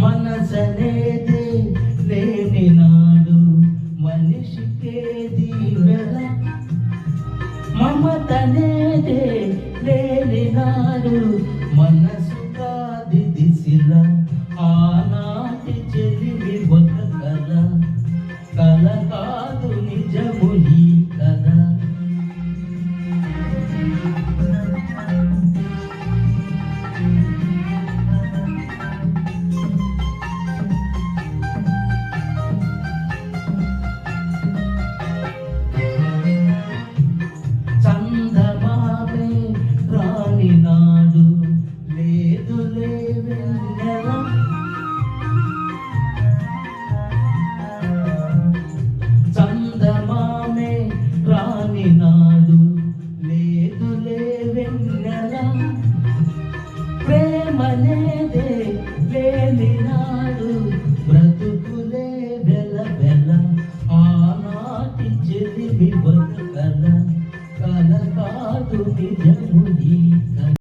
మనసనేది లేని నాడు మనిషికేది వెల మమతనేదే లేని నాడు మనసు కాది దిశల. ప్రేమనేదే లేని నాడు బ్రతుకులే వెల వెల ఆనాటి చెలిమి బతుకల కల కాదు నిజము ఈ కల